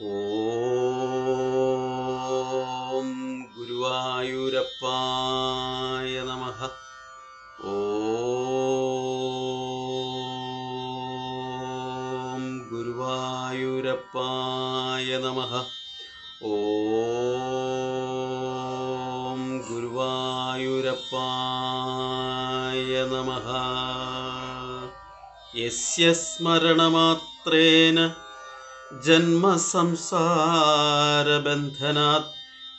ഓം ഗുരുവായൂരപ്പായ നമ. ഓം ഗുരുവായൂരപ്പായ നമ. ഓം ഗുരുവായൂരപ്പായ നമ. യസ്യ സ്മരണമാത്രേന ജന്മസംസാരബന്ധനാത്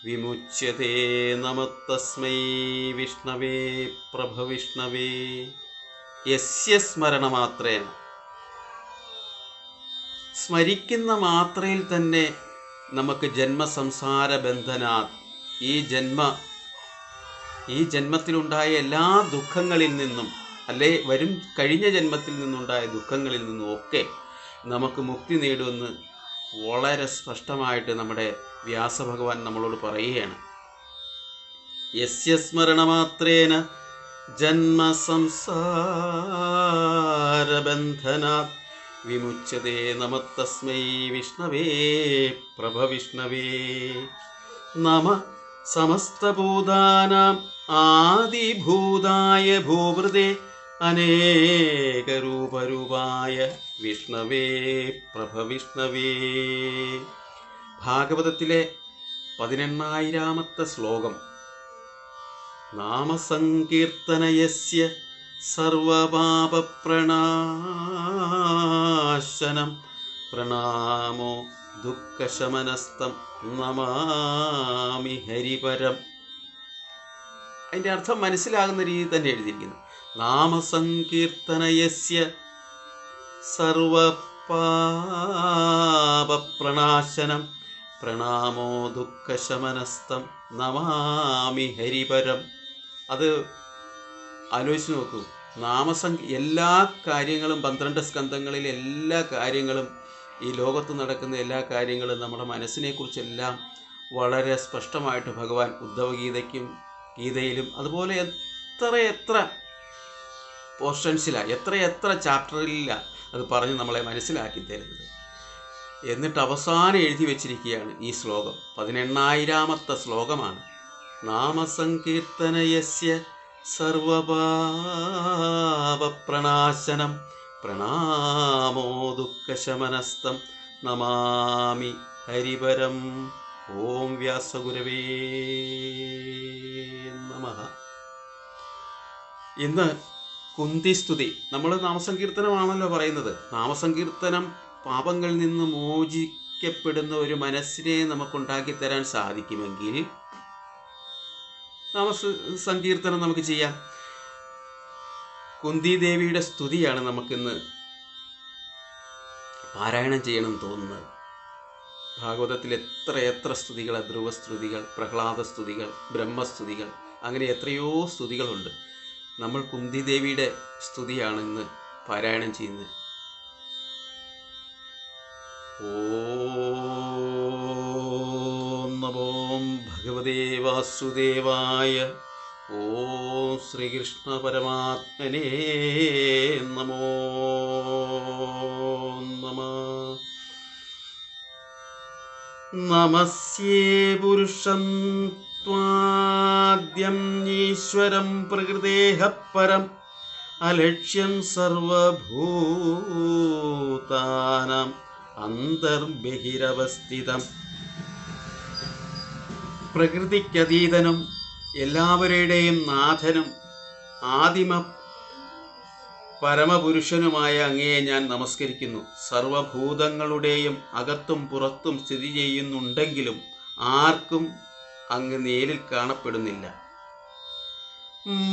വിമുച്യത്തെ നമത്തസ്മൈ വിഷ്ണവേ പ്രഭവിഷ്ണവേ യസ്യ സ്മരണമാത്രേന സ്മരിക്കുന്ന മാത്രയിൽ തന്നെ നമുക്ക് ജന്മസംസാര ബന്ധനാത് ഈ ജന്മ ഈ ജന്മത്തിലുണ്ടായ എല്ലാ ദുഃഖങ്ങളിൽ നിന്നും അല്ലെ വരും കഴിഞ്ഞ ജന്മത്തിൽ നിന്നുണ്ടായ ദുഃഖങ്ങളിൽ നിന്നും ഒക്കെ നമുക്ക് മുക്തി നേടുമെന്ന് വളരെ സ്പഷ്ടമായിട്ട് നമ്മുടെ വ്യാസഭഗവാൻ നമ്മളോട് പറയുകയാണ്. യസ്യ സ്മരണമാത്രേന ജന്മസംസാരബന്ധനാത് വിമുച്ചതേ നമത്തസ്മൈ വിഷ്ണവേ പ്രഭവിഷ്ണവേ. നമ സമസ്തഭൂതാനാം ആദിഭൂതായ ഭൂവൃതേ അനേകരൂപരൂപായ വിഷ്ണവേ പ്രഭവിഷ്ണവേ. ഭാഗവതത്തിലെ പതിനെണ്ണായിരാമത്തെ ശ്ലോകം. നാമസങ്കീർത്തനയസ്യ സർവപാപപ്രണാശനം പ്രണാമോ ദുഃഖശമനസ്തം നമാമി ഹരിപരം. അതിന്റെ അർത്ഥം മനസ്സിലാകുന്ന രീതിയിൽ തന്നെ എഴുതിയിരിക്കുന്നു. നാമസങ്കീർത്തനയസ്യ സർവപാപപ്രണാശനം പ്രണാമോ ദുഃഖശമനസ്തം നമാമി ഹരിപരം. അത് ആലോചിച്ച് നോക്കൂ. നാമസംഖ്യ എല്ലാ കാര്യങ്ങളും പന്ത്രണ്ട് സ്കന്ധങ്ങളിൽ എല്ലാ കാര്യങ്ങളും ഈ ലോകത്ത് നടക്കുന്ന എല്ലാ കാര്യങ്ങളും നമ്മുടെ മനസ്സിനെക്കുറിച്ചെല്ലാം വളരെ സ്പഷ്ടമായിട്ട് ഭഗവാൻ ഉദ്ധവഗീതയ്ക്കും ഗീതയിലും അതുപോലെ എത്ര എത്ര പോർഷൻസിലാണ് എത്ര എത്ര ചാപ്റ്ററിലാണ് അത് പറഞ്ഞ് നമ്മളെ മനസ്സിലാക്കി തരുന്നത്. എന്നിട്ട് അവസാനം എഴുതി വച്ചിരിക്കുകയാണ് ഈ ശ്ലോകം. പതിനെണ്ണായിരാമത്തെ ശ്ലോകമാണ്. നാമസങ്കീർത്തനയസ്യ സർവപാപപ്രണാശനം പ്രണാമോ ദുഃഖശമനസ്തം നമാമി ഹരിപരം. ഓം വ്യാസഗുരവേ നമ. ഇന്ന് കുന്തിസ്തുതി നമ്മൾ നാമസങ്കീർത്തനമാണല്ലോ പറയുന്നത്. നാമസങ്കീർത്തനം പാപങ്ങളിൽ നിന്ന് മോചിക്കപ്പെടുന്ന ഒരു മനസ്സിനെ നമുക്കുണ്ടാക്കി തരാൻ സാധിക്കുമെങ്കിൽ നാമ സങ്കീർത്തനം നമുക്ക് ചെയ്യാം. കുന്തി ദേവിയുടെ സ്തുതിയാണ് നമുക്കിന്ന് പാരായണം ചെയ്യണം തോന്നുന്നത്. ഭാഗവതത്തിൽ എത്ര എത്ര സ്തുതികൾ ധ്രുവസ്തുതികൾ പ്രഹ്ലാദ സ്തുതികൾ ബ്രഹ്മസ്തുതികൾ അങ്ങനെ എത്രയോ സ്തുതികളുണ്ട്. നമ്മൾ കുന്തി ദേവിയുടെ സ്തുതിയാണ് ഇന്ന് പാരായണം ചെയ്യുന്നത് ഓം നമോം ഭഗവതേ വാസുദേവായ ഓം ശ്രീകൃഷ്ണ പരമാത്മനേ നമോ നമ. നമസ്യേ പുരുഷം ത്വാദ്യം ഈശ്വരം പ്രകൃതേഹ പരം അലക്ഷ്യം സർവഭൂതാനാം അന്തർബഹിരവസ്ഥിതം. പ്രകൃതിക്കതീതനും എല്ലാവരുടെയും നാഥനും ആദിമ പരമപുരുഷനുമായ അങ്ങയെ ഞാൻ നമസ്കരിക്കുന്നു. സർവഭൂതങ്ങളുടെയും അകത്തും പുറത്തും സ്ഥിതി ചെയ്യുന്നുണ്ടെങ്കിലും ആർക്കും അങ്ങ് നേരിൽ കാണപ്പെടുന്നില്ല.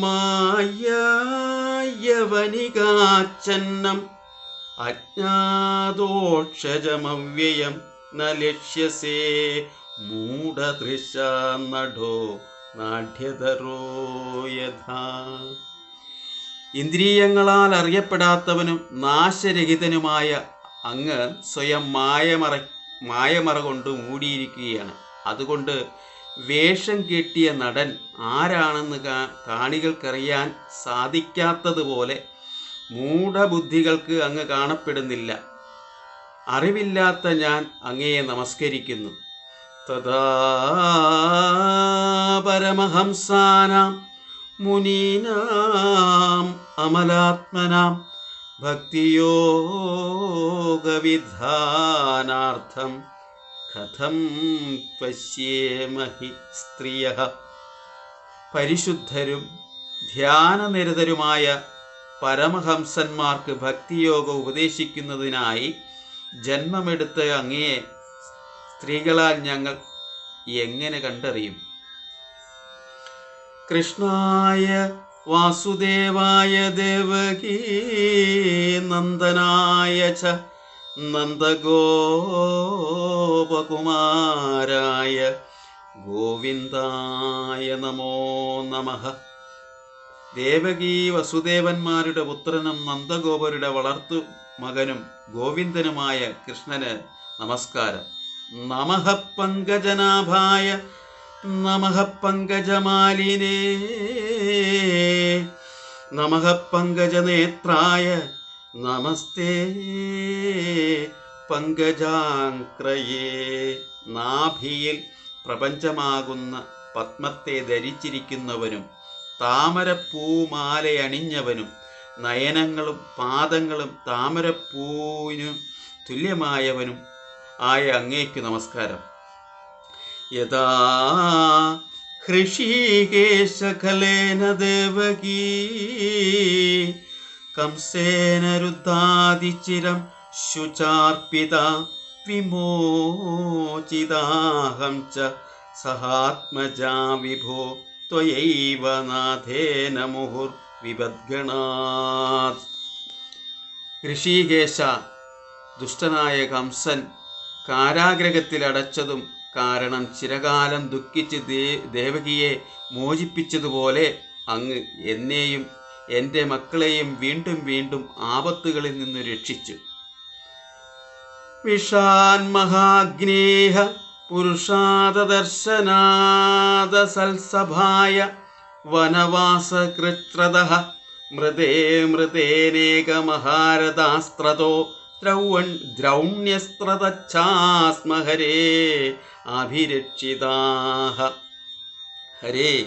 മായവനികാച്ചന്നം അജ്ഞാതോക്ഷജമവ്യയം ന ലക്ഷ്യസേ നടോ നാഢ്യതരോ ഇന്ദ്രിയങ്ങളാൽ അറിയപ്പെടാത്തവനും നാശരഹിതനുമായ അങ്ങ് സ്വയം മായമറ മായമറ കൊണ്ട് മൂടിയിരിക്കുകയാണ്. അതുകൊണ്ട് വേഷം കെട്ടിയ നടൻ ആരാണെന്ന് കാ- കാണികൾക്കറിയാൻ സാധിക്കാത്തതുപോലെ മൂഢബുദ്ധികൾക്ക് അങ്ങ് കാണപ്പെടുന്നില്ല. അറിവില്ലാത്ത ഞാൻ അങ്ങയെ നമസ്കരിക്കുന്നു. തഥാ പരമഹംസാനാം മുനീനാം അമലാത്മനാം ഭക്തിയോഗവിധാനാർത്ഥം. കഥം പശ്യേമഹി സ്ത്രീയ പരിശുദ്ധരും ധ്യാനനിരതരുമായ പരമഹംസന്മാർക്ക് ഭക്തിയോഗം ഉപദേശിക്കുന്നതിനായി ജന്മമെടുത്ത അങ്ങയെ സ്ത്രീകളാൽ ഞങ്ങൾ എങ്ങനെ കണ്ടറിയും? കൃഷ്ണായ വാസുദേവായ ദേവകീ നന്ദനായ ച നന്ദഗോപകുമാരായ ഗോവിന്ദായ നമോ നമ. ദേവകീ വസുദേവന്മാരുടെ പുത്രനും നന്ദഗോപരുടെ വളർത്തു മകനും ഗോവിന്ദനുമായ കൃഷ്ണന് നമസ്കാരം. നമഃ പങ്കജനാഭായ നമഃ പങ്കജമാലിനേ. നമഃ പങ്കജനേത്രായ നമസ്തേ. പങ്കജാക്രയേ. നാഭിയിൽ പ്രപഞ്ചമാകുന്ന പത്മത്തെ ധരിച്ചിരിക്കുന്നവനും താമരപ്പൂമാലയണിഞ്ഞവനും നയനങ്ങളും പാദങ്ങളും താമരപ്പൂവിനും തുല്യമായവനും ആയ അങ്ങേക്ക് നമസ്കാരം. യഥാ ഹൃഷീകേശകലേന ദേവകീ. കംസേന രുദ്ധാതിചിരം ശുചാർപ്പിത വിമോചിതാഹം ച സഹാത്മജാ വിഭോ ത്വയൈവ നാഥേന മുഹുർ വിപദ്ഗണാത് ഋഷികേശ ദുഷ്ടനായ കംസൻ കാരാഗ്രഹത്തിൽ അടച്ചതും കാരണം ചിരകാലം ദുഃഖിച്ച് ദേവകിയെ മോചിപ്പിച്ചതുപോലെ അങ്ങ് എന്നെയും എന്റെ മക്കളെയും വീണ്ടും വീണ്ടും ആപത്തുകളിൽ നിന്ന് രക്ഷിച്ചു. വിഷാൻ മഹാഗ്നേഹ പുരുഷാദർശനാദസൽസഭായ വനവാസകൃത്രത മൃതേ മൃതേനേകമഹാരഥാസ്ത്രതോ ദ്രൗവൺ ദ്രൗണ്യസ്ത്രതച്ഛാസ്മ ഹരേ അഭിരക്ഷിതാഹ. ഹരേ.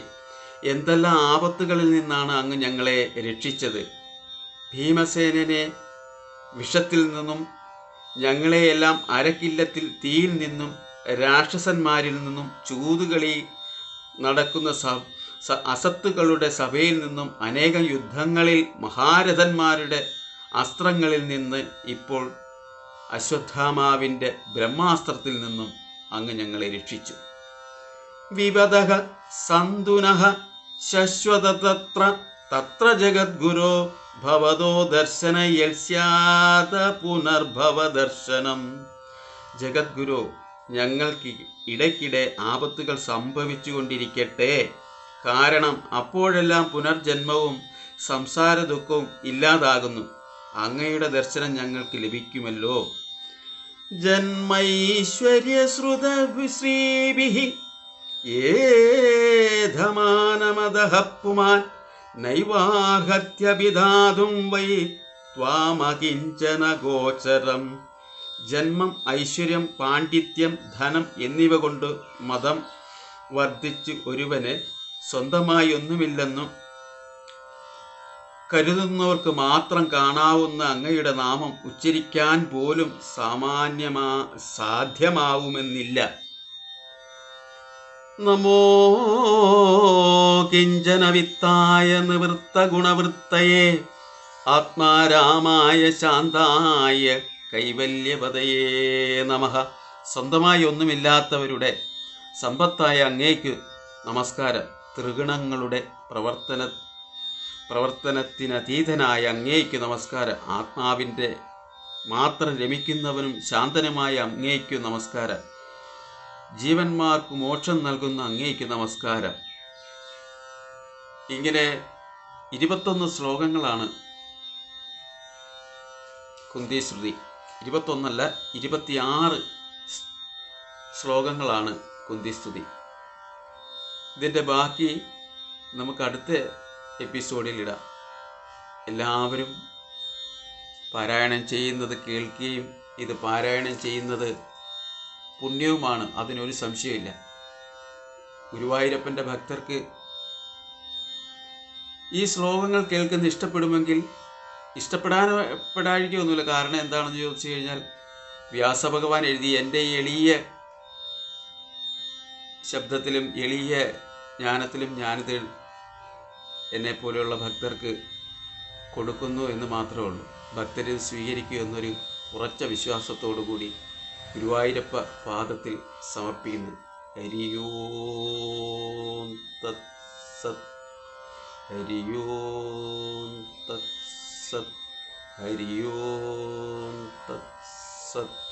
എന്തെല്ലാം ആപത്തുകളിൽ നിന്നാണ് അങ്ങ് ഞങ്ങളെ രക്ഷിച്ചത്? ഭീമസേനനെ വിഷത്തിൽ നിന്നും ഞങ്ങളെയെല്ലാം അരക്കില്ലത്തിൽ തീയിൽ നിന്നും രാക്ഷസന്മാരിൽ നിന്നും ചൂതുകളി നടക്കുന്ന അസത്തുകളുടെ സഭയിൽ നിന്നും അനേകം യുദ്ധങ്ങളിൽ മഹാരഥന്മാരുടെ അസ്ത്രങ്ങളിൽ നിന്ന് ഇപ്പോൾ അശ്വത്ഥാമാവിന്റെ ബ്രഹ്മാസ്ത്രത്തിൽ നിന്നും അങ്ങ് ഞങ്ങളെ രക്ഷിച്ചു. വിപദഃ സന്തുനഃ ശശ്വതതത്ര തത്ര ജഗദ്ഗുരോ ഭവതോ ദർശന യൽസ്യാത പുനർഭവ ദർശനം ജഗദ്ഗുരു ഞങ്ങൾക്ക് ഇടയ്ക്കിടെ ആപത്തുകൾ സംഭവിച്ചുകൊണ്ടിരിക്കട്ടെ. കാരണം അപ്പോഴെല്ലാം പുനർജന്മവും സംസാര ദുഃഖവും ഇല്ലാതാകുന്നു. അങ്ങയുടെ ദർശനം ഞങ്ങൾക്ക് ലഭിക്കുമല്ലോ. ജന്മൈശ്വര്യശ്രുത ശ്രീഭിः ഏധമാനമദഃ പുമാൻ നൈവാഹത്യഭിധാതും വൈ ത്വാമകിഞ്ചന ഗോചരം. ജന്മം ഐശ്വര്യം പാണ്ഡിത്യം ധനം എന്നിവ കൊണ്ട് മതം വർദ്ധിച്ച് ഒരുവന് സ്വന്തമായി ഒന്നുമില്ലെന്നും കരുതുന്നവർക്ക് മാത്രം കാണാവുന്ന അങ്ങയുടെ നാമം ഉച്ചരിക്കാൻ പോലും സാമാന്യമാ സാധ്യമാവുമെന്നില്ല. നമോ കിഞ്ചന വിത്തായ നിവൃത്ത ഗുണവൃത്തയെ ആത്മാരാമായ ശാന്തായ കൈവല്യപതയേ നമ. സ്വന്തമായി ഒന്നുമില്ലാത്തവരുടെ സമ്പത്തായ അങ്ങേക്ക് നമസ്കാരം. ത്രിഗുണങ്ങളുടെ പ്രവർത്തന പ്രവർത്തനത്തിനതീതനായ അങ്ങേക്ക് നമസ്കാരം. ആത്മാവിന്റെ മാത്രം രമിക്കുന്നവനും ശാന്തനുമായ അങ്ങേക്ക് നമസ്കാരം. ജീവന്മാർക്ക് മോക്ഷം നൽകുന്ന അങ്ങേക്ക് നമസ്കാരം. ഇങ്ങനെ ഇരുപത്തൊന്ന് ശ്ലോകങ്ങളാണ് കുന്തിശ്രുതി ഇരുപത്തൊന്നല്ല ഇരുപത്തിയാറ് ശ്ലോകങ്ങളാണ് കുന്തിസ്തുതി ഇതിന്റെ ബാക്കി നമുക്ക് അടുത്ത എപ്പിസോഡിൽ ഇടാം. എല്ലാവരും പാരായണം ചെയ്യുന്നത് കേൾക്കുകയും ഇത് പാരായണം ചെയ്യുന്നത് പുണ്യവുമാണ് അതിനൊരു സംശയമില്ല ഗുരുവായൂരപ്പന്റെ ഭക്തർക്ക് ഈ ശ്ലോകങ്ങൾ കേൾക്കുന്ന ഇഷ്ടപ്പെടുമെങ്കിൽ ഇഷ്ടപ്പെടാൻ പെടാതിരിക്കൊന്നുമില്ല കാരണം എന്താണെന്ന് ചോദിച്ചു കഴിഞ്ഞാൽ വ്യാസഭഗവാൻ എഴുതി എന്റെ എളിയ ശബ്ദത്തിലും എളിയ ജ്ഞാനത്തിലും ഞാനിത് എന്നെ പോലെയുള്ള ഭക്തർക്ക് കൊടുക്കുന്നു എന്ന് മാത്രമേ ഉള്ളൂ. ഭക്തരിത് സ്വീകരിക്കൂ എന്നൊരു ഉറച്ച വിശ്വാസത്തോടു കൂടി ഗുരുവായൂരപ്പ പാദത്തിൽ സമർപ്പിക്കുന്നു. ഹരിയോ തത്സത് ഹരിയോ തത്സത് ഹരിയോ തത്സത്